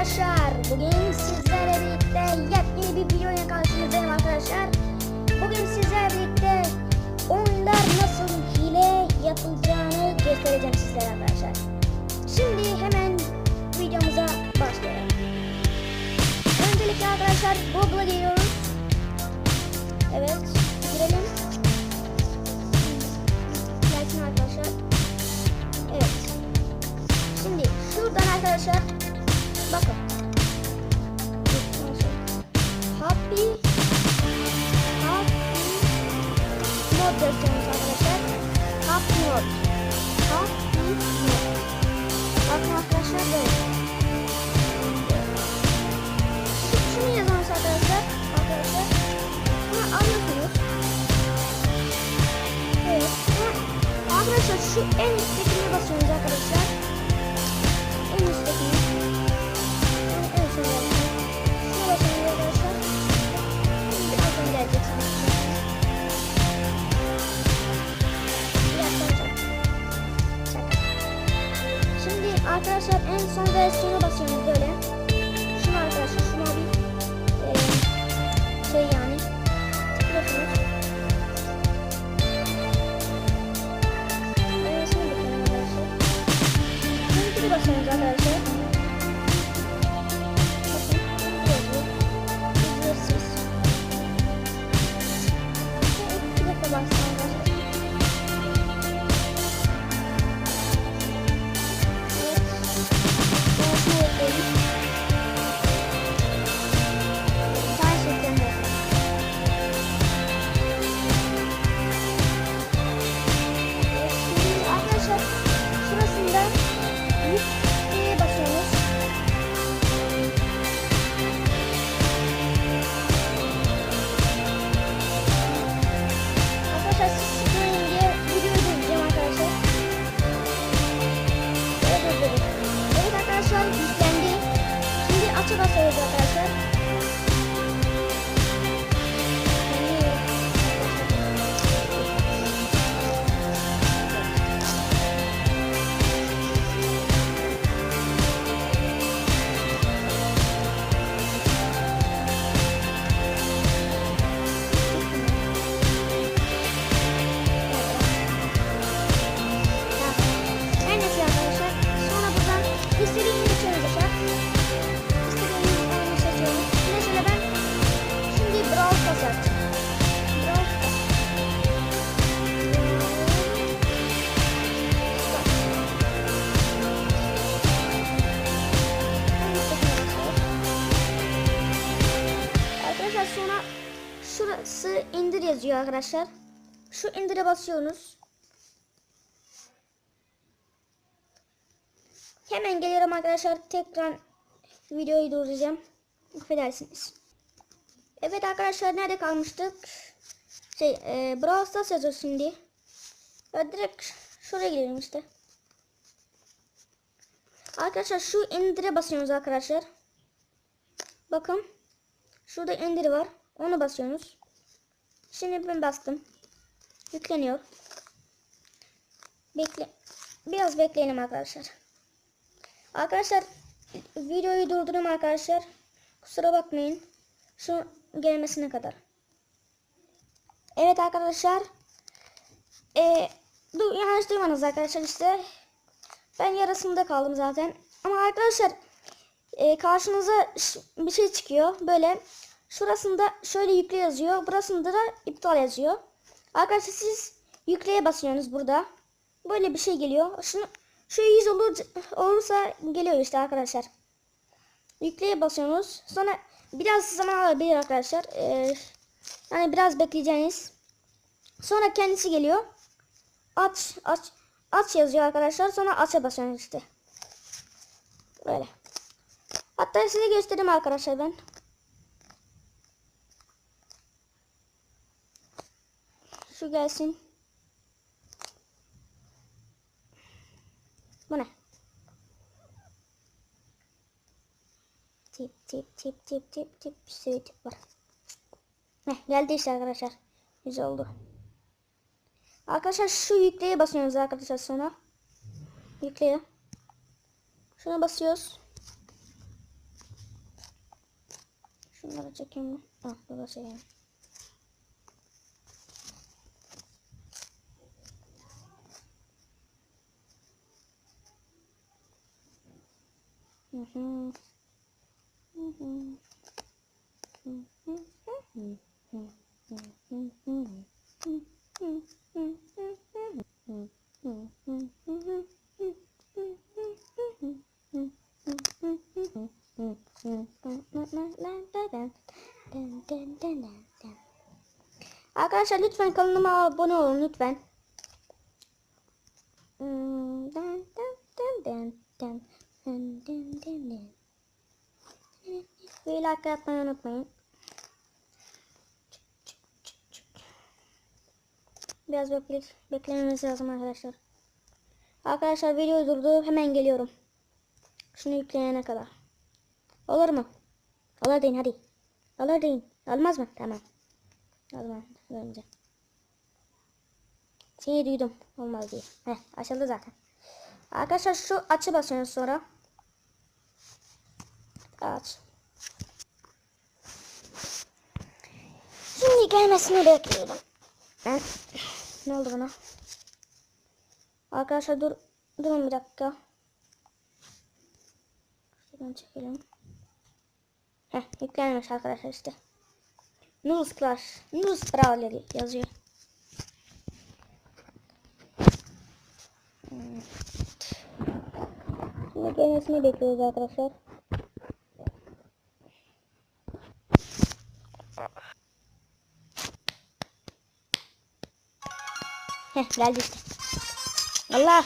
arkadaşlar. Bugün sizlerle birlikte yepyeni bir videoya karşınızdayım arkadaşlar. Bugün sizlerle birlikte oyunda nasıl hile yapılacağını göstereceğim sizlere arkadaşlar. Şimdi hemen videomuza başlayalım. Öncelikle arkadaşlar Google'a giriyoruz. Evet, girelim. Gelsin arkadaşlar. Evet. Şimdi şuradan arkadaşlar bakın. Happy Happy Mod yazıyoruz arkadaşlar. Happy Mod. Happy Mod. Bakın arkadaşlar böyle. Şu- Şunu yazıyoruz arkadaşlar. Arkadaşlar. Bunu alıyorsunuz. Evet. Arkadaşlar şu en üsttekine basıyoruz arkadaşlar. Arkadaşlar en son versiyona basıyoruz böyle. Şunu indir yazıyor arkadaşlar. Şu indire basıyorsunuz. Hemen geliyorum arkadaşlar. Tekrar videoyu durduracağım. Affedersiniz. Evet arkadaşlar nerede kalmıştık? Şey e, Brawl Stars yazıyor şimdi. Ya direkt şuraya girelim işte. Arkadaşlar şu indire basıyorsunuz arkadaşlar. Bakın. Şurada indir var. Onu basıyorsunuz. Şimdi ben bastım. Yükleniyor. Bekle. Biraz bekleyelim arkadaşlar. Arkadaşlar videoyu durdurayım arkadaşlar. Kusura bakmayın. Şu gelmesine kadar. Evet arkadaşlar. Ee, du yanlış duymanız arkadaşlar işte. Ben yarısında kaldım zaten. Ama arkadaşlar e, karşınıza bir şey çıkıyor. Böyle şurasında şöyle yükle yazıyor. Burasında da iptal yazıyor. Arkadaşlar siz yükleye basıyorsunuz burada. Böyle bir şey geliyor. Şunu şu 100 olur, olursa geliyor işte arkadaşlar. Yükleye basıyorsunuz. Sonra biraz zaman alabilir arkadaşlar. Ee, yani biraz bekleyeceğiniz. Sonra kendisi geliyor. Aç aç aç yazıyor arkadaşlar. Sonra aç'a basıyorsunuz işte. Böyle. Hatta size göstereyim arkadaşlar ben. Şu gelsin. Bu ne? Tip tip tip tip tip tip bir sürü tip var. Heh, geldi işte arkadaşlar. Güzel oldu. Arkadaşlar şu yükleye basıyoruz arkadaşlar sonra. Yükleye. Şuna basıyoruz. Şunları çekeyim mi? Ah burada çekeyim. Arkadaşlar lütfen kanalıma abone olun lütfen. Ve like yapmayı unutmayın. Biraz bekle beklememiz lazım arkadaşlar. Arkadaşlar videoyu durdurup hemen geliyorum. Şunu yükleyene kadar. Olur mu? Olur deyin hadi. Olur deyin. Olmaz mı? Tamam. Zaman önce. Seni duydum. Olmaz diye. Heh açıldı zaten. Arkadaşlar şu açı basıyoruz sonra. Aç. Şimdi gelmesini bekliyorum. Ben... Ne oldu buna? Arkadaşlar dur. Durun bir dakika. Şuradan çekelim. Heh yüklenmiş arkadaşlar işte. Noodles Clash. Noodles Brawler yazıyor. Hmm. Şimdi gelmesini bekliyoruz arkadaşlar. Heh geldi işte. Allah.